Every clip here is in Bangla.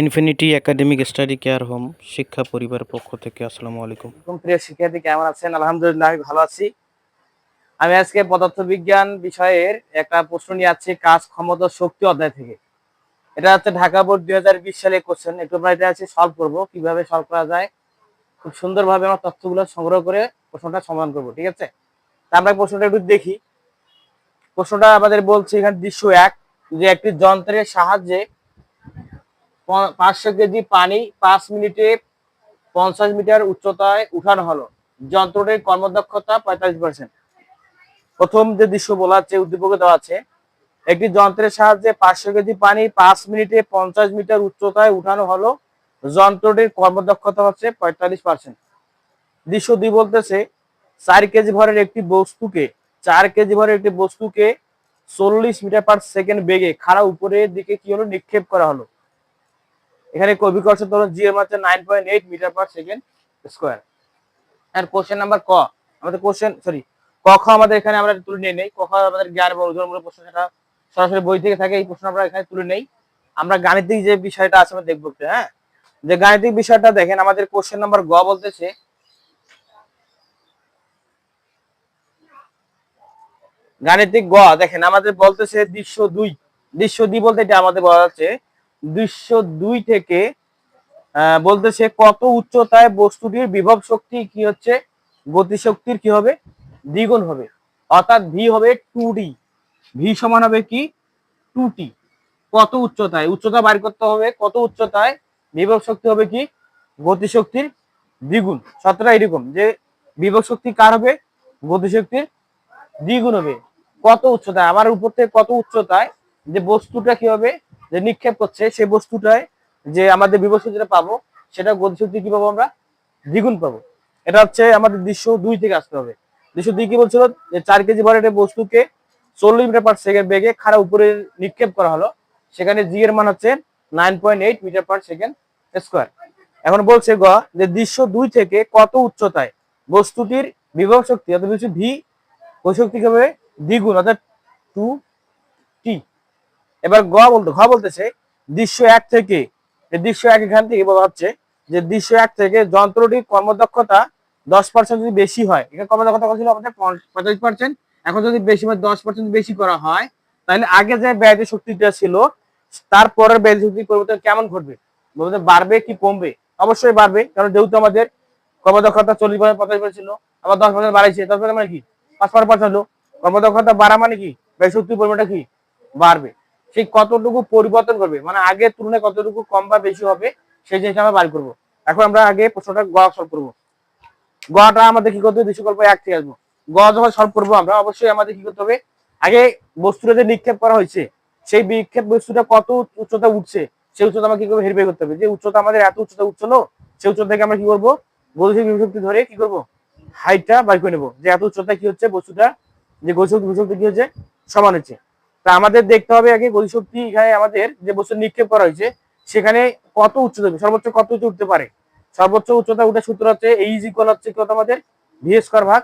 Infinity academic study care home শিক্ষা পরিবারের পক্ষ থেকে আসসালামু আলাইকুম প্রিয় শিক্ষার্থী, কেমন আছেন? আলহামদুলিল্লাহ, আমি ভালো আছি। আমি আজকে পদার্থবিজ্ঞান বিষয়ের একটা প্রশ্ন নিয়ে আছি কাজ, ক্ষমতা, শক্তি অধ্যায় থেকে। এটা হচ্ছে ঢাকা বোর্ড দুই হাজার বিশ সালে কোশ্চেন একটু আমরা এটা আছে সলভ করব, কীভাবে সলভ করা যায়। খুব সুন্দরভাবে আমরা তথ্যগুলো সংগ্রহ করে প্রশ্নটা সমাধান করব, ঠিক আছে? আমরা প্রশ্নটা একটু দেখি। প্রশ্নটা আমাদের বলছে এখানে দৃশ্য এক, যে একটি যন্ত্রের সাহায্যে পাঁচশো কেজি পানি পাঁচ মিনিটে পঞ্চাশ মিটার উচ্চতায় উঠানো হলো। যন্ত্রটির কর্মদক্ষতা পঁয়তাল্লিশ পার্সেন্ট প্রথম যে দৃশ্য বলা আছে উদ্দীপকে দেওয়া আছে, একটি যন্ত্রের সাহায্যে পাঁচশো কেজি পানি পাঁচ মিনিটে পঞ্চাশ মিটার উচ্চতায় উঠানো হলো। যন্ত্রটির কর্মদক্ষতা হচ্ছে পঁয়তাল্লিশ পার্সেন্ট দৃশ্য দুই বলতেছে, চার কেজি ভরের একটি বস্তুকে, চার কেজি ভরের একটি বস্তুকে চল্লিশ মিটার পার সেকেন্ড বেগে খাড়া উপরের দিকে কি হলো নিক্ষেপ করা হলো। এখানে অভিকর্ষ ত্বরণ জি এর মাত্রা nine point eight metre per second square আর কোশ্চেন নাম্বার ক? আমাদের কোশ্চেন সরি ক খ আমাদের এখানে আমরা তুলে নিয়ে নেই। ক খ আমাদের জ্ঞান এবং উদাহরণমূলক প্রশ্ন সেটা সরাসরি বই থেকে থাকে, এই প্রশ্ন আমরা এখানে তুলে নেই। আমরা গাণিতিক যে বিষয়টা আছে আমরা দেখব হ্যাঁ? যে গাণিতিক বিষয়টা দেখেন, আমাদের কোশ্চেন নাম্বার গ বলতেছে, গাণিতিক গ, দেখেন, আমাদের বলতেছে দৃশ্য দুই। দৃশ্য দুই বলতে এটা আমাদের বলা যাচ্ছে দৃশ্য দুই থেকে আহ, বলতেছে কত উচ্চতায় বস্তুটির বিভব শক্তি কি হচ্ছে? গতিশক্তির কি হবে? দ্বিগুণ হবে। অর্থাৎ ভি হবে টু ডি ভি সমান হবে কি? টু টি কত উচ্চতায়? উচ্চতা বাইর করতে হবে। কত উচ্চতায়? বিভব শক্তি হবে কি? গতিশক্তির দ্বিগুণ। সতটা এরকম যে বিভব শক্তি কার হবে? গতিশক্তির দ্বিগুণ হবে। কত উচ্চতায়? আমার উপর থেকে কত উচ্চতায়? যে বস্তুটা কি হবে? যে নিক্ষেপ করছে সেই বস্তুটায় যে আমাদের বিভব যেটা পাবো, সেটা গতিশক্তি কি পাবো আমরা? দ্বিগুণ পাবো। এটা হচ্ছে আমাদের দৃশ্য দুই থেকে আসতে হবে। দৃশ্য দুই কি বলছিল? যে চার কেজি ভরের একটা বস্তুকে চল্লিশ মিটার পার সেকেন্ড বেগে খাড়া উপরে নিক্ষেপ করা হলো। সেখানে জি এর মান হচ্ছে nine point eight metre per second square এখন বলছে গ, যে দৃশ্য দুই থেকে কত উচ্চতায় বস্তুটির বিভব শক্তি, অর্থাৎ ভি ওই শক্তি হবে দ্বিগুণ, অর্থাৎ টু টি এবার গ বলতে, ঘ বলতেছে, দৃশ্য এক থেকে দৃশ্য এক এখান থেকে বলা হচ্ছে যে দৃশ্য এক থেকে যন্ত্রটির কর্মদক্ষতা দশ পার্সেন্ট যদি বেশি হয়, এখানে কর্মদক্ষতা ছিল? আমাদের পঁয়তাল্লিশ পার্সেন্ট এখন যদি বেশি মানে দশ পার্সেন্ট বেশি করা হয়, তাহলে আগে যে ব্যয় শক্তিটা ছিল তারপরের ব্যয় শক্তির পরিবর্তন কেমন ঘটবে? বলতে বাড়বে কি কমবে? অবশ্যই বাড়বে, কারণ যেহেতু আমাদের কর্মদক্ষতা চল্লিশ পার্সেন্ট পঁয়তাল্লিশ পার্সেন্ট ছিল, আবার দশ পার্সেন্ট বাড়াইছে, দশ পার্সেন্ট মানে কি? পাঁচ পার্সেন্ট হলো। কর্মদক্ষতা বাড়া মানে কি? ব্যয় শক্তির পরিমাণটা কি? বাড়বে। সেই কতটুকু পরিবর্তন করবে? মানে আগের তুলনায় কতটুকু কম বা বেশি হবে, সেই জিনিসটা আমরা বার করব। এখন আমরা আগে প্রশ্নটা গ সলভ করব। গটা আমাদের কি করতে হবে? দুশো গল্প এক থেকে আসব। গ যখন সলভ করব আমরা, অবশ্যই আমাদের কি করতে হবে? আগে বস্তুটা যে নিক্ষেপ করা হয়েছে, সেই বিক্ষেপ বস্তুটা কত উচ্চতা উঠছে, সেই উচ্চতা আমরা কি করব? হেরফের করতে হবে। যে উচ্চতা আমাদের এত উচ্চতা উঠছিল, সেই উচ্চতা থেকে আমরা কি করব? গতিশক্তি বিভক্তি ধরে কি করব? হাইটটা বার করে নেব। যে এত উচ্চতা কি হচ্ছে? বস্তুটা যে গতিশক্তি বিভক্তি কি হচ্ছে? সমান হচ্ছে। তা আমাদের দেখতে হবে আগে গতিশক্তি এখানে আমাদের যে বস্তু নিক্ষেপ করা হয়েছে, সেখানে কত উচ্চতা সর্বোচ্চ কত উঁচু উঠতে পারে? সর্বোচ্চ উচ্চতা উঠে সূত্র হচ্ছে এই ইজ ইকুয়াল হচ্ছে কত আমাদের ভি স্কোয়ার ভাগ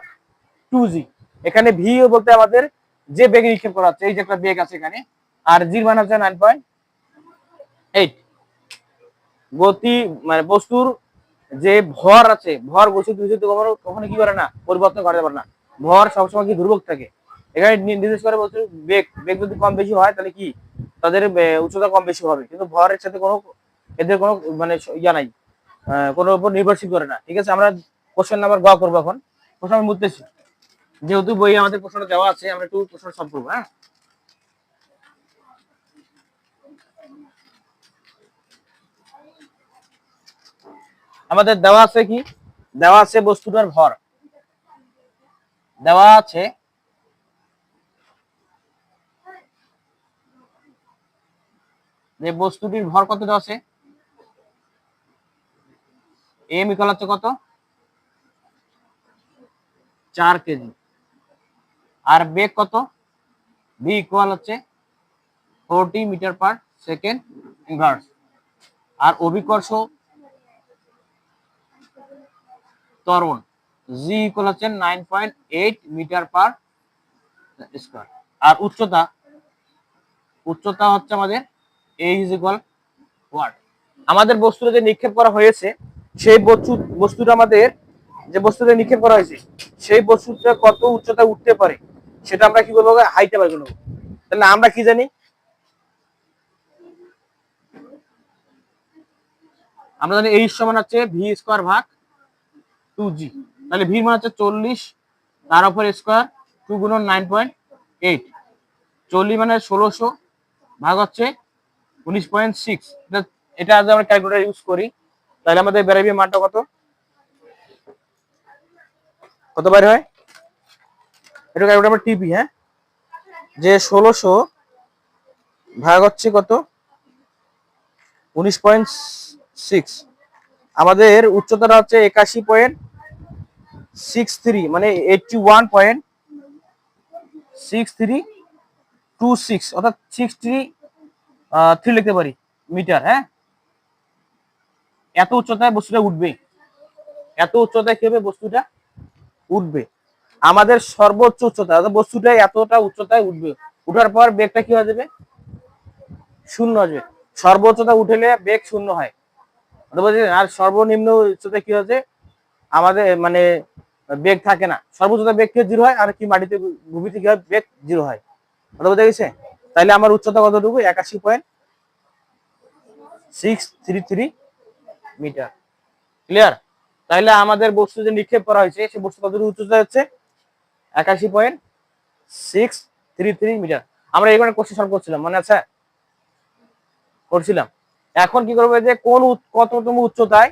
টু জি এখানে ভি বলতে আমাদের যে বেগ নিক্ষেপ করা হচ্ছে, এই যে একটা বেগ আছে এখানে, আর জির মান হচ্ছে নাইন পয়েন্ট এইট গতি মানে বস্তুর যে ভর আছে, ভর বস্তু কখনো কখনো কি করে না, পরিবর্তন করা যাবে না। ভর সবসময় কি ধ্রুবক থাকে। এখানে নির্দেশ করে বস্তু বেগ বেগ যদি কম বেশি হয়, তাহলে কি? তাদের উচ্চতা কম বেশি হবে। কিন্তু ভরের সাথে কোনো, এদের কোনো মানে ইয়া নাই। কোনো উপর নির্ভরশীল করে না। ঠিক আছে? আমরা কোশ্চেন নাম্বার গ করব এখন। প্রশ্ন আমি মুততেছি যেহেতু বই আমাদের প্রশ্নটা দেওয়া আছে, আমরা একটু প্রশ্ন সলভ করব হ্যাঁ? আমাদের দেওয়া আছে কি? দেওয়া আছে বস্তুটার ভর। দেওয়া আছে যে বস্তুটির ভর কত আছে? এম ইকাল হচ্ছে কত? চার কেজি। আর বেগ কত? ভি ইকুয়াল হচ্ছে forty metre per second inverse আর অভিকর্ষ ত্বরণ জি ইকুয়াল হচ্ছে nine point eight metre per square আর উচ্চতা উচ্চতা হচ্ছে আমাদের আমাদের বস্তুটা যে নিক্ষেপ করা হয়েছে, সেই বস্তু, বস্তুটা আমাদের যে বস্তুটা নিক্ষেপ করা হয়েছে, সেই বস্তুটা কত উচ্চতায় উঠতে পারে, সেটা আমরা কি করব হাইটে বার করব তাহলে আমরা কি জানি? আমরা জানি এই সমান হচ্ছে ভি স্কোয়ার ভাগ টু জি তাহলে ভি মানে হচ্ছে চল্লিশ, তার উপর স্কোয়ার টু গুণন নাইন পয়েন্ট এইট চল্লিশ মানে ষোলোশো, ভাগ হচ্ছে উনিশ পয়েন্ট সিক্স এটা আমরা ক্যালকুলেটার ইউজ করি। তাহলে আমাদের বেরোবে মানটা কত? কত বাইরে হয়? এটা ক্যালকুলেটার আমরা টিপি হ্যাঁ? যে ষোলোশো ভাগ হচ্ছে কত? উনিশ পয়েন্ট সিক্স আমাদের উচ্চতাটা হচ্ছে একাশি পয়েন্ট সিক্স থ্রি মানে eighty one point six three two six অর্থাৎ সিক্স থ্রি থ্রি লিখতে পারি মিটার হ্যাঁ? এত উচ্চতায় বস্তুটা উঠবে। এত উচ্চতায় কি বস্তুটা উঠবে? আমাদের সর্বোচ্চ উচ্চতা বস্তুটা এতটা উচ্চতায় উঠবে। উঠার পর বেগটা কি হয়ে যাবে? শূন্য আসবে সর্বোচ্চতা উঠেলে বেগ শূন্য হয়। আর সর্বনিম্ন উচ্চতায় কি হচ্ছে আমাদের মানে বেগ থাকে না। সর্বোচ্চতা বেগ কি জিরো হয়, আর কি মাটিতে ভূমিতে কি হয় বেগ জিরো হয়। কথা বুঝতে গেছে তাইলে আমার উচ্চতা কতটুকু? একাশি point six three three metre. Clear তাইলে আমাদের বস্তু যে নিক্ষেপ করা হয়েছে, সে বস্তু কতটুকু উচ্চতা হচ্ছে? একাশি point six three three metre. আমরা এখানে কোশ্চেন সলভ করছিলাম, মনে আছে? করছিলাম। এখন কি করব যে কোন কততম উচ্চতায়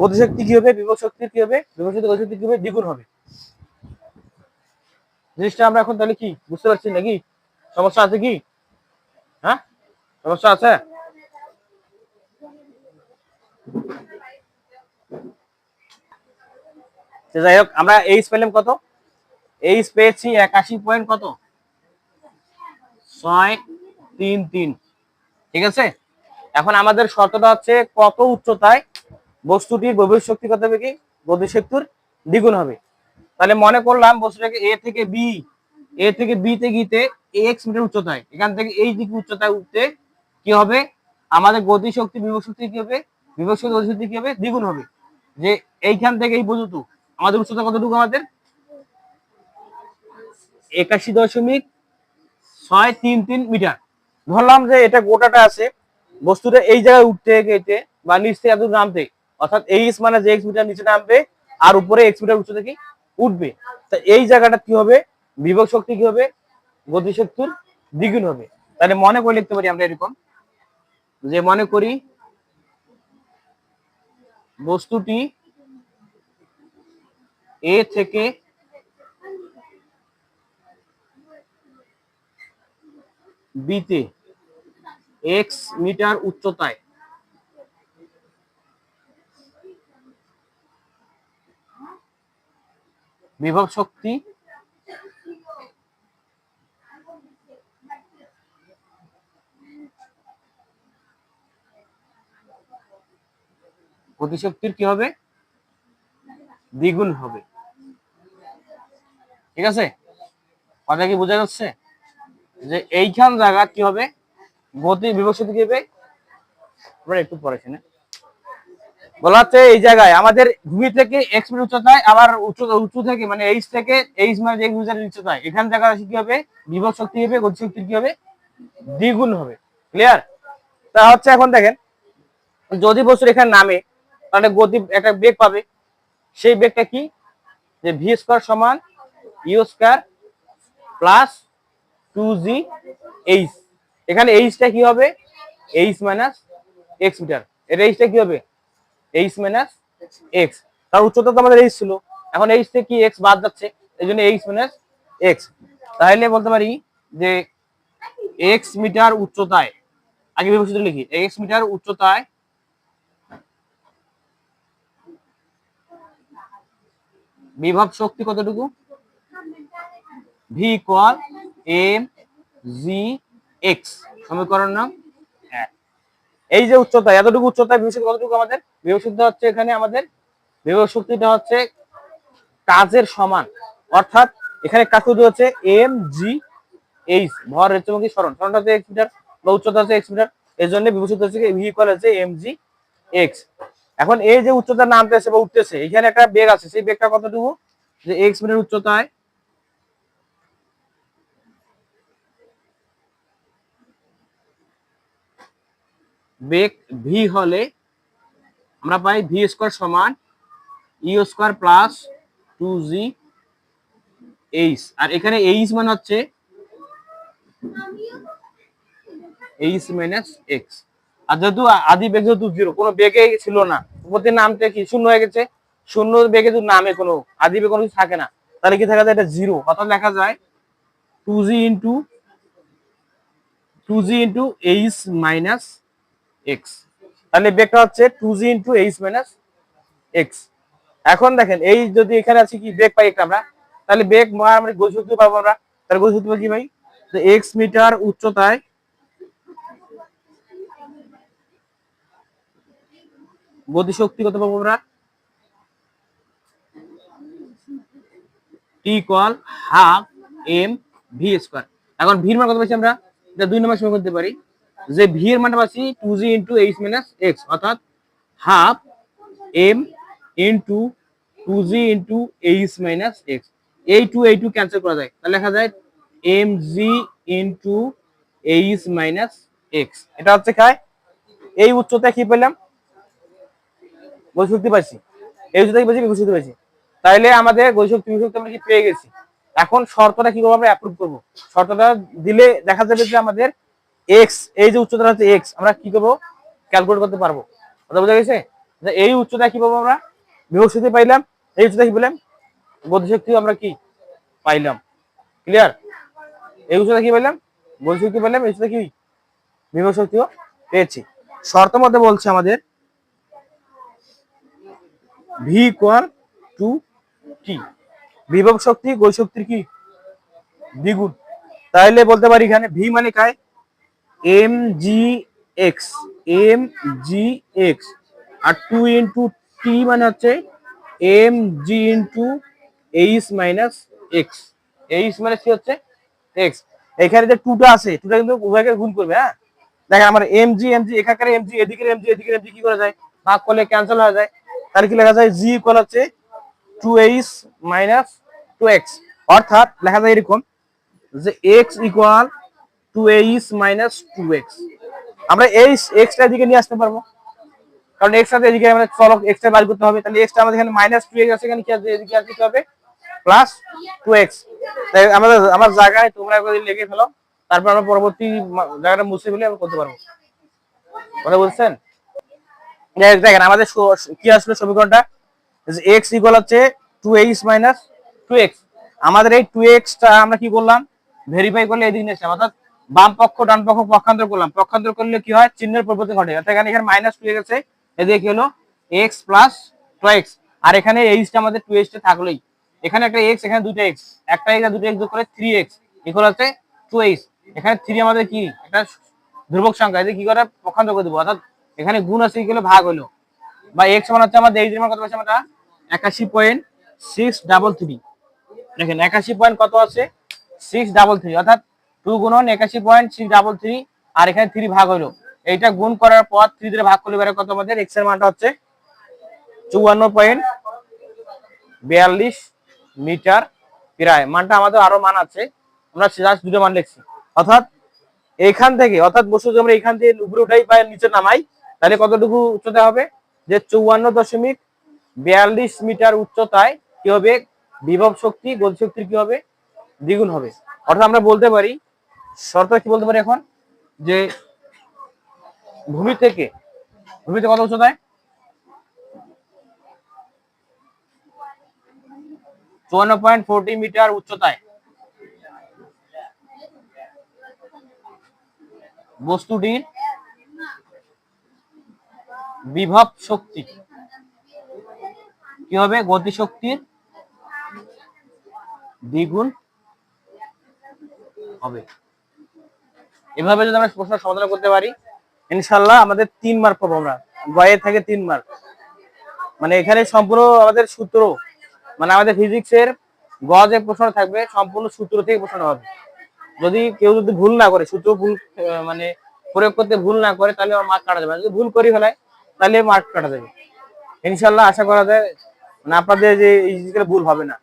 গতিশক্তি কি হবে বিভব শক্তি কি হবে বিভব শক্তি গতিশক্তি কি হবে, দ্বিগুণ হবে? জিনিসটা আমরা এখন তাহলে কি, বুঝতে পারছি নাকি? সমস্যা আছে কি? হ্যাঁ? সমস্যা আছে? যাই হোক, আমরা এইচ পেলাম কত? এইচ পেয়েছি একাশি পয়েন্ট কত? ছয় তিন তিন। ঠিক আছে? এখন আমাদের শর্তটা হচ্ছে কত উচ্চতায় বস্তুটির গভীর শক্তি কত হবে কি? গতিশক্তির দ্বিগুণ হবে। তাহলে মনে করলাম বস্তুটাকে এ থেকে বি এ থেকে বি তে গিতে এক্স মিটার উচ্চতায় এখান থেকে এই দিকে উচ্চতায় উঠতে কি হবে? আমাদের গতিশক্তি বিভব শক্তি কি হবে? বিভব শক্তি গতিশক্তি কি হবে? দ্বিগুণ হবে। যে এইখান থেকে এই পর্যন্ত আমাদের উচ্চতা কতটুকু আমাদের? একাশি দশমিক ছয় তিন তিন মিটার। ধরলাম যে এটা গোটাটা আছে, বস্তুটা এই জায়গায় উঠতে গেতে বা নিচ থেকে এত নামতে, অর্থাৎ এইচ মানে যে এক্স মিটার নিচে নামবে আর উপরে এক্স মিটার উচ্চতা কি? উঠবে। তা এই জায়গাটা কি হবে? বিভব শক্তি কি হবে? গতিশক্তির দ্বিগুণ হবে। তাহলে মনে করে লিখতে পারি আমরা এরকম। যে মনে করি বস্তুটি এ থেকে বিতে এক্স মিটার উচ্চতায় বিভব শক্তি গতিশক্তির কি হবে? দ্বিগুণ হবে। ঠিক আছে? কথা কি বোঝা যাচ্ছে? যে এইখান জায়গা কি হবে? গতি বিভক্তি কি হবে আমরা একটু পরে শুনে। বলা হচ্ছে এই জায়গায় আমাদের ভূমি থেকে এক্স মিটার উচ্চতায়, আবার উচ্চ, উঁচু থেকে মানে এইচ থেকে এইচ মানে যে মিটার উচ্চতায়। এখান জায়গা কি হবে? বিভব শক্তি হবে গতি শক্তি কি হবে? দ্বিগুণ হবে। ক্লিয়ার তা হচ্ছে এখন দেখেন, যদি বস্তুর এখানে নামে তাহলে গতি একটা বেগ পাবে। সেই বেগটা কি? যে ভি স্কোয়ার সমান U square plus two G H এখানে এইচটা কি হবে? এইচ মাইনাস এক্স মিটার এটা এইচটা কি হবে? এইচ মাইনাস এক্স তার উচ্চতা তো আমাদের এইচ ছিল। এখন এইচ থেকে কি এক্স বাদ যাচ্ছে? এই জন্য এইচ মাইনাস এক্স তাহলে বলতে পারি যে এক্স মিটার উচ্চতায়, আগে বিভক্ত লিখি এক্স মিটার উচ্চতায় বিভব শক্তি কতটুকু? V equal M G X সমীকরণ নাম এক। এই যে উচ্চতা, এতটুকু উচ্চতা, বিভব কতটুকু আমাদের? বিভব শক্তি হচ্ছে এখানে আমাদের, বিভব শক্তিটা হচ্ছে কাজের সমান। অর্থাৎ এখানে কাজ করতে হচ্ছে এম জি এইচ ভর হচ্ছে কি? স্মরণ স্মরণটা হচ্ছে এক্স মিটার বা উচ্চতা হচ্ছে এক্স মিটার এই জন্য বিভব শক্তি হচ্ছে ভি ইকুয়াল হচ্ছে এম জি এক্স এখন এই যে উচ্চতা নামতেছে বা উঠতেছে, এখানে একটা বেগ আছে, সেই বেগটা কতটুকু? যে এক্স মিটার উচ্চতায়। বেগ ভি হলে আমরা পাই ভি স্কোয়ার সমান U square plus two G H আর এখানে এইচ মানে হচ্ছে এইচ মাইনাস এক্স আর যেহেতু আদি বেগ যেহেতু জিরো কোনো বেগে ছিল না। উপরতে নামতে কি? শূন্য হয়ে গেছে। শূন্য বেগে যদি নামে কোনো, আদি বেগ কোনো কিছু থাকে না, তাহলে কি থাকা যায় এটা জিরো অর্থাৎ লেখা যায় two G into two G into H minus X তাহলে বেগটা হচ্ছে two G into H minus X এখন দেখেন, এই যদি এখানে আছে কি? বেগ পাই একটা আমরা। তাহলে বেগ আমরা গতিশক্তি পাবো আমরা। তাহলে গতিশক্তি পাবো কি ভাই? এক্স মিটার উচ্চতায় গতিশক্তি কত পাবো আমরা? টি কল হাফ এম ভি স্কোয়ার এখন ভির মান কত পাচ্ছি আমরা? এটা দুই নম্বর সময় করতে পারি। যে ভি এর মানটা পাচ্ছি two G into H minus X অর্থাৎ half M into two G into H minus X এই টু এই টু ক্যান্সেল করা যায়। তাহলে লেখা যায় M G into H minus X এটা হচ্ছে খায়। এই উচ্চতা কি পেলাম? গতিশক্তি পাইছি। এই উচ্চতা কি পাইছি গতিশক্তি পাইছি। তাইলে আমাদের গতিশক্তি বিশক্তি আমরা কি পেয়ে গেছি? এখন শর্তটা কি করব আমরা অ্যাপ্রুভ করব? শর্তটা দিলে দেখা যাবে যে আমাদের এক্স এই যে উচ্চতা হচ্ছে এক্স আমরা কি করব? ক্যালকুলেট করতে পারব। কথা বোঝা গেছে? যে এই উচ্চতা কি পাবো আমরা বিভব শক্তি পাইলাম, এই উচ্চতা কি পেলাম গতিশক্তি আমরা কি পাইলাম? ক্লিয়ার এই উচ্চতা কি পাইলাম? গতিশক্তি পাইলাম, এই উচ্চতা কি? বিভব শক্তিও পেয়েছি। শর্ত মধ্যে বলছে আমাদের ভি ইকুয়াল টু টি। বিভব শক্তি গতি শক্তির কি? দ্বিগুণ। তাহলে বলতে পারি এখানে ভি মানে কায় M G X. M G X. আর টু ইন্টু টি মানে হচ্ছে M G into H minus X. H minus কি হচ্ছে এক্স। এখানে যে টুটা আছে, টুটা কিন্তু উভয়কে গুণ করবে হ্যাঁ? দেখেন আমার এম জি এম জি এখানকার এম জি এদিকে এম জি এদিকে এম জি কি করা যায়? ভাগ করলে ক্যান্সেল হয়ে যায়। তাহলে কি লেখা যায়? জি ইকুয়াল হচ্ছে two H minus two X অর্থাৎ লেখা যায় এরকম যে X equal two H minus two X আমরা এই এক্সটা এদিকে নিয়ে আসতে পারব। কারণ এক্স আছে, এদিকে আমাদের চলক এক্সটা বার করতে হবে। তাহলে এক্সটা আমাদের এখানে মাইনাস টু এক্স আছে, এখানে কি আছে? এদিকে আর কি হবে? প্লাস টু এক্স তাই আমাদের, আমার জায়গায় তোমরা একবার লিখে ফেলো। তারপর আমরা পরবর্তী জায়গাটা মুছে ফেলে আমরা করতে পারব। কথা বলছেন? দেখেন, আমাদের কি আসলে সমীকরণটা? এক্স ইকুয়াল হচ্ছে two H minus two X আমাদের এই টু এক্সটা আমরা কি করলাম ভেরিফাই করলে এদিকে নিয়ে অর্থাৎ বাম পক্ষ, ডান পক্ষ পক্ষান্তর করলাম। পক্ষান্তর করলে কি হয়? চিহ্নের পরিবর্তন ঘটে। অর্থাৎ এখানে এখানে মাইনাস টু এক্স আছে, এদিকে কি হলো? এক্স প্লাস টু এক্স আর এখানে এইচটা আমাদের টু এইচটা থাকলোই। এখানে একটা এক্স এখানে দুটো এক্স একটা এক্স দুটো এক্স করে থ্রি এক্স ইকুয়াল হচ্ছে টু এইচ এখানে থ্রি আমাদের কি? একটা ধ্রুবক সংখ্যা। এদের কি করে? পক্ষান্তর করে দেবো। অর্থাৎ এখানে গুণ আছে হলো? ভাগ হলো। বা এক্স মান হচ্ছে আমাদের, এই মান কত পাচ্ছি আমরা? একাশি পয়েন্ট সিক্স ডাবল থ্রি দেখেন, একাশি পয়েন্ট কত আছে? সিক্স ডাবল থ্রি অর্থাৎ টু গুণন একাশি পয়েন্ট সিক্স ডাবল থ্রি আর এখানে থ্রি ভাগ হলো। এইটা গুণ করার পর থ্রি দিয়ে ভাগ করলে বেরো কত আমাদের? এক্সের মানটা হচ্ছে চুয়ান্ন পয়েন্ট বিয়াল্লিশ মিটার প্রায়। মানটা আমাদের আরও মান আছে। আমরা জাস্ট দুটো মান লিখছি। অর্থাৎ এখান থেকে, অর্থাৎ যদি আমরা এখান থেকে উপরে উঠাই পাই নিচে নামাই তাহলে কতটুকু উচ্চতা হবে? যে চৌয়ান্ন দশমিক বিয়াল্লিশ মিটার উচ্চতায় কি হবে? বিভব শক্তি গতিশক্তির কি হবে? দ্বিগুণ হবে। অর্থাৎ আমরা বলতে পারি, শর্ত কি বলতে পারি এখন? যে ভূমি থেকে, ভূমিতে কত উচ্চতায়? চুয়ান্ন পয়েন্ট ফোরটি মিটার উচ্চতায়। বস্তুটির বিভব শক্তি। কি হবে? গতিশক্তির দ্বিগুণ হবে। এভাবে যদি আমরা প্রশ্ন সমাধান করতে পারি ইনশাল্লাহ আমাদের তিন মার্ক পাবো আমরা। গয়ে থেকে তিন মার্ক মানে এখানে সম্পূর্ণ আমাদের সূত্র মানে আমাদের ফিজিক্সের গ যে প্রশ্ন থাকবে, সম্পূর্ণ সূত্র থেকে প্রশ্ন হবে। যদি কেউ যদি ভুল না করে, সূত্র ভুল মানে প্রয়োগ করতে ভুল না করে, তাহলে আমার মার্ক কাটা যাবে যদি ভুল করি ফেলায় তাহলে মার্ক কাটা যাবে। ইনশাল্লাহ আশা করা যায় মানে আপনাদের যে এই ভুল হবে না।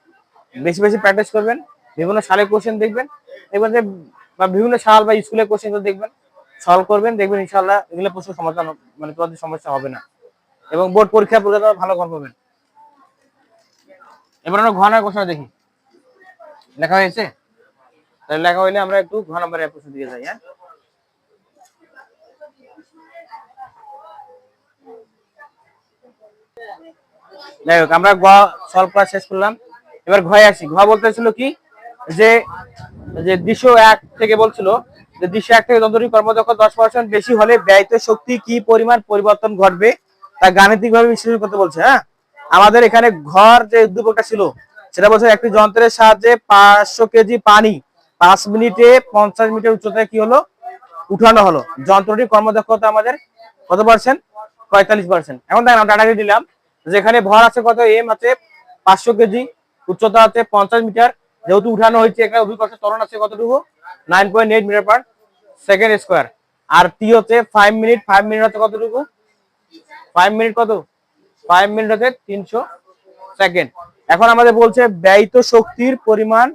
বেশি বেশি প্র্যাকটিস করবেন, বিভিন্ন সালের কোশ্চেন দেখবেন দেখবেন যে বা বিভিন্ন সাল বা স্কুলের কোশ্চেন দেখবেন সলভ করবেন, দেখবেন ইনশাল্লাহ এগুলো প্রশ্ন সমাধান মানে তোমাদের সমস্যা হবে না। এবং বোর্ড পরীক্ষা পরীক্ষা ভালো কর পাবেন। এবার আমরা ঘনার কোশ্চেন দেখি। লেখা হয়েছে? তাহলে লেখা হইলে আমরা একটু ঘ নম্বরের প্রশ্ন দিকে যাই হ্যাঁ? যাই হোক, আমরা গ সলভ করা শেষ করলাম। এবার ঘয়ে আসি। ঘ বলতেছিল কি? যে যে দৃশ্য এক থেকে বলছিল, যে দৃশ্য এক থেকে যন্ত্রটি কর্মদক্ষ, দশ পার্সেন্ট বেশি হলে ব্যয়িত শক্তি কি পরিমাণ পরিবর্তন ঘটবে তা গাণিতিক ভাবে বিশ্লেষণ করতে বলছে হ্যাঁ? আমাদের এখানে ঘর যে উদ্দীপকটা ছিল, সেটা বলছে একটি যন্ত্রের সাহায্যে পাঁচশো কেজি পানি পাঁচ মিনিটে পঞ্চাশ মিটার উচ্চতায় কি হলো? উঠানো হলো। যন্ত্রটির কর্মদক্ষতা আমাদের কত পার্সেন্ট পঁয়তাল্লিশ পার্সেন্ট এখন দেখেন, আমরা ডাটাকে দিলাম। যেখানে ভর আছে কত? এম আছে পাঁচশো কেজি, উচ্চতা আছে পঞ্চাশ মিটার। যেহেতু উঠানো হয়েছে, এখানে অভিকর্ষ ত্বরণ আছে কতটুকু? Nine point eight metre per second square আর টি হচ্ছে ফাইভ মিনিট ফাইভ মিনিট হচ্ছে কতটুকু? ফাইভ মিনিট কত? ফাইভ মিনিট হচ্ছে তিনশো সেকেন্ড এখন আমাদের বলছে ব্যয়িত শক্তির পরিমাণ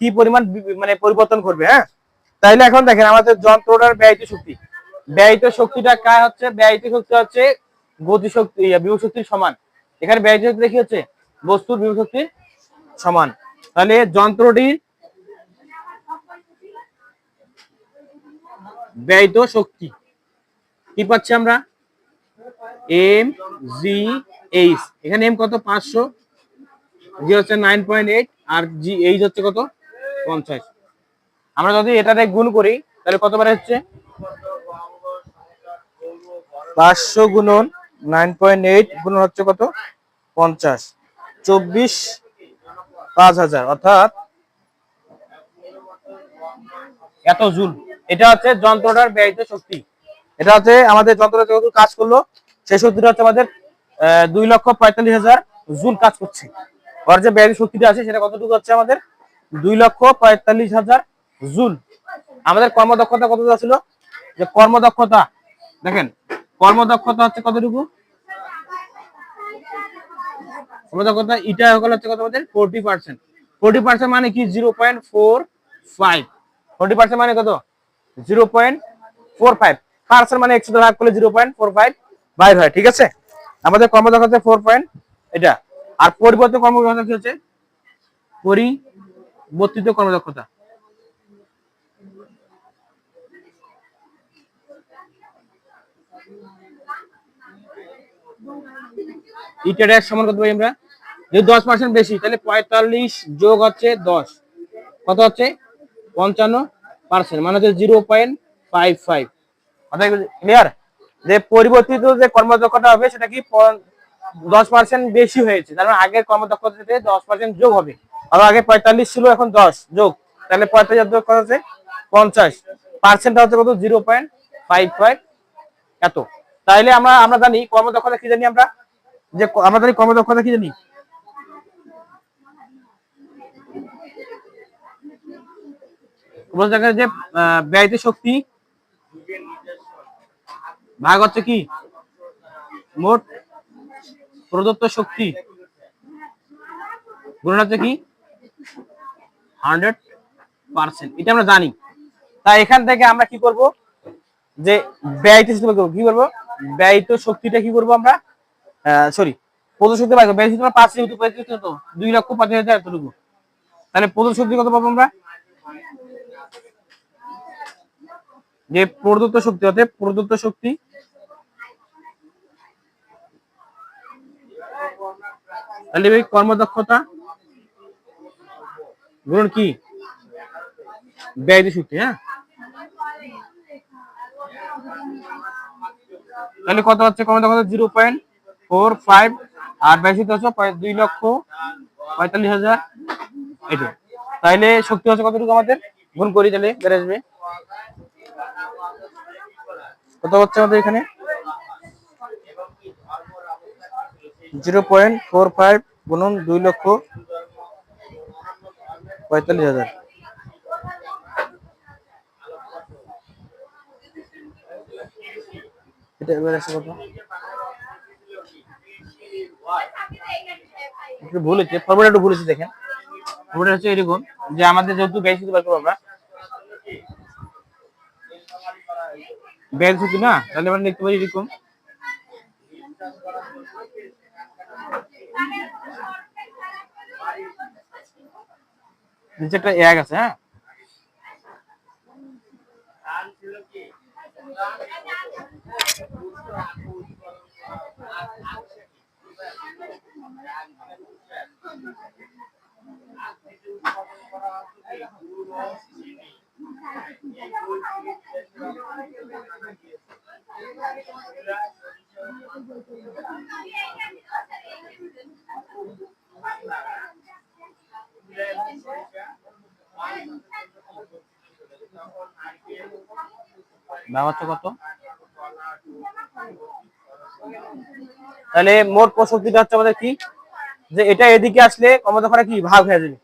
কি পরিমাণ মানে পরিবর্তন করবে হ্যাঁ? তাইলে এখন দেখেন আমাদের যন্ত্রটার ব্যয়িত শক্তি। ব্যয়িত শক্তিটা কায় হচ্ছে? ব্যয়িত শক্তি হচ্ছে গতি শক্তি বিভব শক্তির সমান। এখানে ব্যয় শক্তি দেখি হচ্ছে, বস্তুর বিভব শক্তির সমান। তাহলে যন্ত্রটির ব্যয়িত শক্তি। কি পাচ্ছি আমরা? এম জি এইচ এখানে এম কত? পাঁচশো। জি হচ্ছে নাইন পয়েন্ট এইট আর জি এইচ হচ্ছে কত? পঞ্চাশ। আমরা যদি এটাতে গুণ করি, তাহলে কতবার হচ্ছে পাঁচশো গুণন নাইন পয়েন্ট এইট গুণন হচ্ছে কত? পঞ্চাশ। চব্বিশ পাঁচ হাজার। অর্থাৎ এত জুল। এটা হচ্ছে যন্ত্রটার ব্যয়িত শক্তি। এটা হচ্ছে আমাদের যন্ত্রটা যত কাজ করল। সেই শক্তিটা হচ্ছে আমাদের দুই লক্ষ পঁয়তাল্লিশ হাজার জুল কাজ করছে। ওর যে ব্যয়িত শক্তিটা আছে সেটা কতটুকু হচ্ছে আমাদের? দুই লক্ষ পঁয়তাল্লিশ হাজার জুল। আমাদের কর্মদক্ষতা কত ছিল? যে কর্মদক্ষতা দেখেন কর্মদক্ষতা হচ্ছে কতটুকু? কর্মদক্ষতা এটা হলো হচ্ছে কত আমাদের? ফোরটি পার্সেন্ট ফোরটি পার্সেন্ট মানে কি? Zero point four five forty percent মানে কত? Zero point four five percent মানে একশো ভাগ করলে জিরো পয়েন্ট ফোর ফাইভ বাইর হয়, ঠিক আছে? আমাদের কর্মদক্ষতা ফোর পয়েন্ট এটা। আর পরিবর্তন কর্মদক্ষতা কি হচ্ছে? পরিবর্তিত কর্মদক্ষতা ইটারের সমান কত পাই আমরা? যদি দশ পার্সেন্ট বেশি, তাহলে পঁয়তাল্লিশ যোগ হচ্ছে দশ। কত হচ্ছে? পঞ্চান্ন পার্সেন্ট মানে হচ্ছে zero point five five clear যে পরিবর্তিত যে কর্মদক্ষতা হবে, সেটা কি দশ পার্সেন্ট বেশি হয়েছে, তার মানে আগের কর্মদক্ষতা থেকে দশ পার্সেন্ট যোগ হবে। আর আগে পঁয়তাল্লিশ ছিল, এখন দশ, যোগ। তাহলে পঁয়তাল্লিশ যোগ কত হচ্ছে? পঞ্চাশ। পার্সেন্টটা হচ্ছে কত? জিরো পয়েন্ট ফাইভ ফাইভ এত। তাইলে আমরা আমরা জানি কর্মদক্ষতা কি জানি আমরা? যে আমরা জানি কর্মদক্ষতা কি জানি? কর্মদক্ষতা যে ব্যয়িত শক্তি। ভাগ হচ্ছে কি? মোট প্রদত্ত শক্তি। গুণন হচ্ছে কি? হান্ড্রেড পার্সেন্ট এটা আমরা জানি। তাই এখান থেকে আমরা কি করব? যে ব্যয়িত। কি করব ব্যয়িত শক্তিটা কি করব আমরা? সরি প্রদত্ত শক্তি ব্যয়িত শক্তি পাঁচ? দুই লক্ষ পঁচিশ হাজার এতটুকু। তাহলে প্রদত্ত শক্তি কত পাবো আমরা? যে প্রদত্ত শক্তি হতে প্রদত্ত শক্তি তাহলে এই কর্মদক্ষতা গুণন কি? ব্যয়িত শক্তি হ্যাঁ? তাহলে কত হচ্ছে? কর্মদক্ষতা জিরো পয়েন্ট ফোর ফাইভ, আর ব্যয় শক্তি হচ্ছে দুই লক্ষ পঁয়তাল্লিশ হাজার। এটা তাইলে শক্তি হচ্ছে কতটুকু আমাদের? গুণ করি তাহলে, বেড়ে আসবে। কত হচ্ছে আমাদের এখানে? জিরো পয়েন্ট ফোর ফাইভ গুণন দুই লক্ষ পঁয়তাল্লিশ হাজার। এটা এবার আসে কত? একটু ভুল হচ্ছে ফর্মুলা একটু ভুল হচ্ছে দেখেন। ফর্মুলা হচ্ছে এরকম যে আমাদের যেহেতু শুধু বার আমরা ব্যয় শুধু না? তাহলে আমরা লিখতে পারি এরকম। নিচে একটা এক আছে হ্যাঁ? দাম তাহলে মোট প্রশক্তিটা হচ্ছে আমাদের কি? যে এটা এদিকে আসলে কর্মদক্ষতা কি? ভাগ হয়ে যাবে।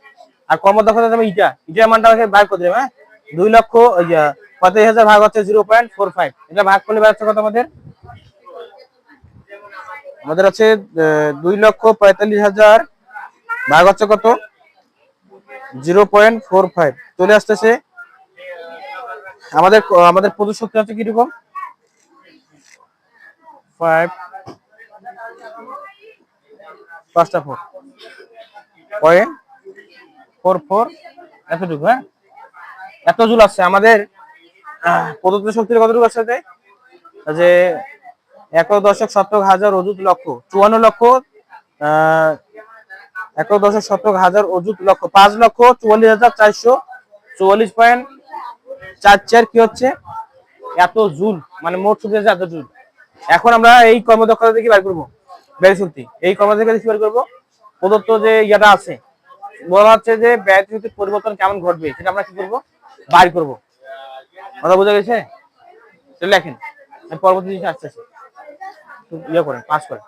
আর কর্মদক্ষতা ইটা ইটার মানটা ভাগ করে দেবে হ্যাঁ? দুই লক্ষ পঁয়তাল্লিশ হাজার ভাগ হচ্ছে জিরো পয়েন্ট ফোর ফাইভ। এটা ভাগ করলে বেড়াচ্ছে কত আমাদের? আমাদের আছে দুই লক্ষ পঁয়তাল্লিশ হাজার ভাগ হচ্ছে কত? Zero point four five. চলে আসতেছে আমাদের আমাদের প্রদূষক শক্তি হচ্ছে কীরকম? ফাইভ পাঁচটা ফোর পয়েন্ট ফোর ফোর এতটুকু হ্যাঁ? এত জুল আছে। আমাদের প্রদত্ত শক্তির কতটুকু আছে? যে এক দশক শতক হাজার অযুত লক্ষ, চুয়ান্ন লক্ষ এক দশক শতক হাজার অযুত লক্ষ, পাঁচ লক্ষ চুয়াল্লিশ হাজার চারশো চুয়াল্লিশ পয়েন্ট চার চার কি হচ্ছে? এত জুল মানে মোট শক্তি হচ্ছে এত জুল। এখন আমরা এই কর্মদক্ষতা থেকে বার করব। ব্যয় শক্তি এই কর্মদক্ষতা থেকে বার করব। প্রদত্ত যে ইয়াটা আছে, বলা হচ্ছে যে ব্যয় শক্তির পরিবর্তন কেমন ঘটবে, সেটা আমরা কি করব? বার করব। কথা বোঝা গেছে? লেখেন। পরবর্তী জিনিস একটু ইয়ে করেন পাস করেন।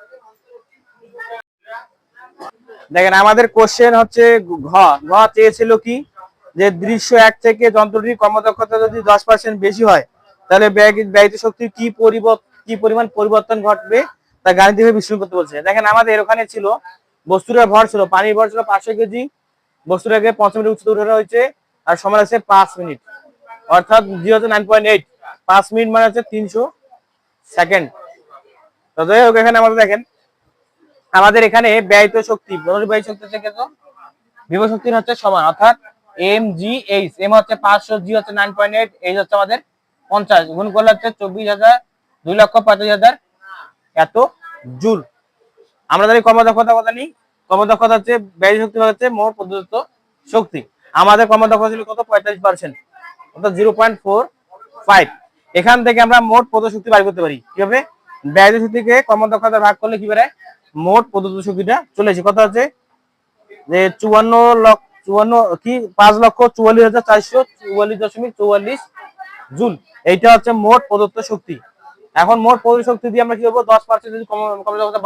দেখেন, আমাদের কোশ্চেন হচ্ছে ঘ। ঘ চেয়েছিল কি? যে দৃশ্য এক থেকে যন্ত্রটির কর্মদক্ষতা যদি দশ পার্সেন্ট বেশি হয়, তাহলে ব্যয় ব্যয়িত শক্তির কি কি পরিমাণ পরিবর্তন ঘটবে তা গাণিতিকভাবে বিশ্লেষণ করতে বলছে। দেখেন আমাদের ওখানে ছিল বস্তুটার ভর ছিল, পানির ভর ছিল পাঁচশো কেজি, বস্তুটাকে পঞ্চাশ মিনিট উচ্চতা উঠানো হয়েছে, আর সময় আছে পাঁচ মিনিট। অর্থাৎ জিরো হচ্ছে নাইন পয়েন্ট এইট পাঁচ মিনিট মানে হচ্ছে তিনশো সেকেন্ড। তো যাই হোক, এখানে আমাদের দেখেন, আমাদের এখানে ব্যয়িত শক্তি ব্যয় শক্তি হচ্ছে কত বিভব শক্তির হচ্ছে সমান, অর্থাৎ এম জি এইচ এম হচ্ছে পাঁচশো জি হচ্ছে নাইন পয়েন্ট এইট এইচ হচ্ছে আমাদের পঞ্চাশ। গুণ করলে হচ্ছে চব্বিশ হাজার, দুই লক্ষ পঁয়তাল্লিশ হাজার। এত জুল। আমরা জানি কর্মদক্ষতা কথা নেই? কর্মদক্ষতা হচ্ছে ব্যয় শক্তি হচ্ছে মোট প্রদত্ত শক্তি। আমাদের কর্মদক্ষতা ছিল কত? পঁয়তাল্লিশ পার্সেন্ট অর্থাৎ জিরো পয়েন্ট ফোর ফাইভ এখান থেকে আমরা মোট প্রদত্ত শক্তি বাড়ি করতে পারি। কীভাবে? ব্যয় শক্তিকে কর্মদক্ষতা ভাগ করলে কি মোট প্রদত্ত শক্তিটা চলে আসে কথা হচ্ছে যে চুয়ান্ন লক্ষ চুয়ান্ন, কি? পাঁচ লক্ষ চুয়াল্লিশ হাজার চারশো চুয়াল্লিশ দশমিক চুয়াল্লিশ জুল। এইটা হচ্ছে মোট প্রদত্ত শক্তি। এখন মোট প্রদত্ত শক্তি দিয়ে আমরা কি করব? দশ পার্সেন্ট যদি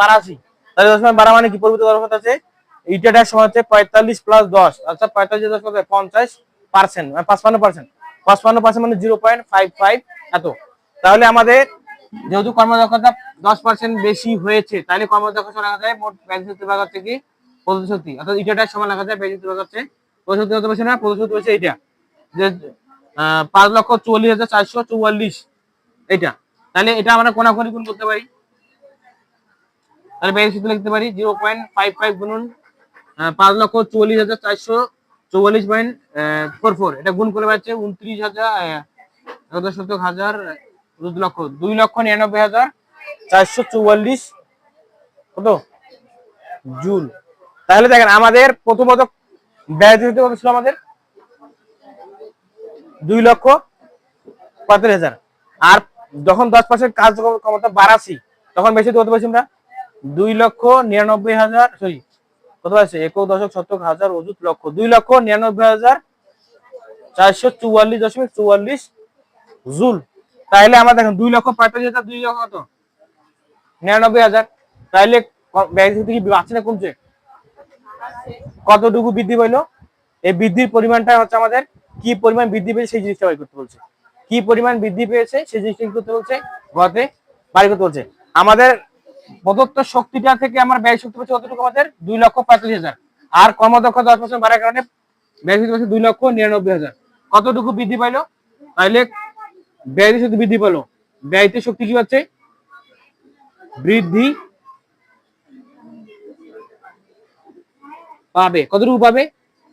বাড়াছি তাহলে দশ বাড়া মানে কি? কর্মদক্ষতা আছে ইটাটার সময় হচ্ছে পঁয়তাল্লিশ প্লাস দশ অর্থাৎ পঁয়তাল্লিশ দশ পঞ্চাশ পার্সেন্ট মানে পাঁচপান্ন পার্সেন্ট পাঁচপান্ন পার্সেন্ট মানে জিরো পয়েন্ট ফাইভ ফাইভ এত। তাহলে আমাদের যেহেতু কর্মদক্ষতা দশ পার্সেন্ট বেশি হয়েছে, তাহলে কর্মদক্ষতা লেখা যায়, মোট হচ্ছে কি? প্রদত্ত শক্তি। অর্থাৎ ইটাটার সমান লেখা যায় ব্যাংক শক্তি ভাগ হচ্ছে প্রদত্ত শক্তি কত না প্রদত্ত শক্তি হচ্ছে এইটা। যে পাঁচ লক্ষ চুয়াল্লিশ হাজার চারশো চুয়াল্লিশ এটা তাহলে এটা আমরা কোনাকুনি গুণ করতে পারি। তাহলে ব্যয় সূত্র লিখতে পারি জিরো পয়েন্ট ফাইভ ফাইভ গুণন পাঁচ লক্ষ চুয়াল্লিশ হাজার চারশো চৌয়াল্লিশ পয়েন্ট ফোর ফোর। এটা গুণ করে পাচ্ছে উনত্রিশ হাজার শতক হাজার দুই লক্ষ দুই লক্ষ নিরানব্বই হাজার চারশো চৌয়াল্লিশ, কত? জুল। তাহলে দেখেন আমাদের প্রথমত ব্যয় দিতে কত ছিল আমাদের? দুই লক্ষ পঁয়তাল্লিশ হাজার। আর যখন দশ পার্সেন্ট কাজ ক্ষমতা বাড়াছি তখন বেশি কত পারছি আমরা? দুই লক্ষ নিরানব্বই হাজার সরি কত আছে একক দশক শতক হাজার অযুত লক্ষ। দুই লক্ষ নিরানব্বই হাজার চারশো চুয়াল্লিশ দশমিক চুয়াল্লিশ জুল। তাহলে আমরা দেখেন দুই লক্ষ পঁয়তাল্লিশ হাজার দুই লক্ষ কত? নিরানব্বই হাজার। তাহলে ব্যয় শক্তি কি বাড়ছে না কমছে? কতটুকু বৃদ্ধি পাইলো? এই বৃদ্ধির পরিমাণটা হচ্ছে আমাদের কি পরিমাণ বৃদ্ধি পেয়েছে সেই জিনিসটা বাই করতে বলছে। কি পরিমাণ বৃদ্ধি পেয়েছে সেই জিনিসটা করতে বলছে গতে বাড়ি করতে বলছে। আমাদের প্রদত্ত শক্তিটা থেকে আমার ব্যয় শক্তি পাচ্ছে কতটুকু আমাদের? দুই লক্ষ পঁয়তাল্লিশ হাজার। আর কর্মদক্ষ দশ পার্সেন্ট বাড়ার কারণে ব্যয় শক্তি পাচ্ছে দুই লক্ষ নিরানব্বই হাজার। কতটুকু বৃদ্ধি পাইলো? তাইলে ব্যয় শক্তি বৃদ্ধি পেল ব্যয়িত শক্তি কি হচ্ছে বৃদ্ধি পাবে। কতটুকু পাবে?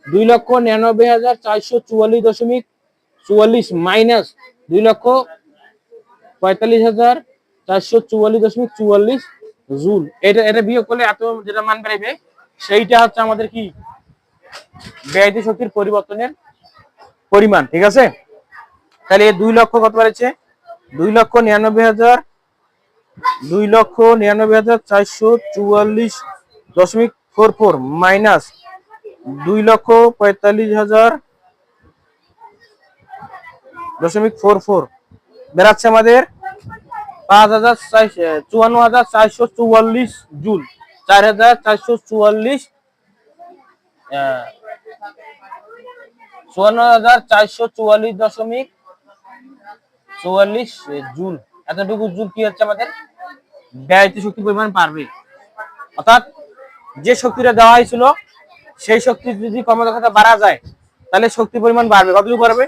দুই লক্ষ নিরানব্বই হাজার চারশো চুয়াল্লিশ দশমিক চুয়াল্লিশ মাইনাস দুই লক্ষ পঁয়তাল্লিশ হাজার চারশো চুয়াল্লিশ দশমিক চুয়াল্লিশ জুল। এটা এটা বিয়োগ করলে এত যেটা মান বেড়েবে সেইটা হচ্ছে আমাদের কি? ব্যয়িত শক্তির পরিবর্তনের পরিমাণ, ঠিক আছে? তাহলে দুই লক্ষ কত বেড়েছে? দুই লক্ষ নিরানব্বই হাজার, দুই লক্ষ নিরানব্বই হাজার চারশো চুয়াল্লিশ দশমিক ফোর ফোর মাইনাস দুই লক্ষ পঁয়তাল্লিশ হাজার দশমিক ফোর ফোর। বেড়াচ্ছে আমাদের পাঁচ হাজার চুয়ান্ন হাজার চারশো চুয়াল্লিশ জুল। চার হাজার চারশো চুয়াল্লিশ চুয়ান্ন হাজার চারশো চুয়াল্লিশ দশমিক চুয়াল্লিশ জুল। এতটুকু জুল কি হচ্ছে আমাদের? ব্যয়িত শক্তি পরিমাণ পারবে অর্থাৎ যে শক্তিটা দেওয়া হয়েছিল, সেই শক্তি যদি কর্মদক্ষতা বাড়া যায়, তাহলে শক্তির পরিমাণ বাড়বে। কতটুকু বাড়বে?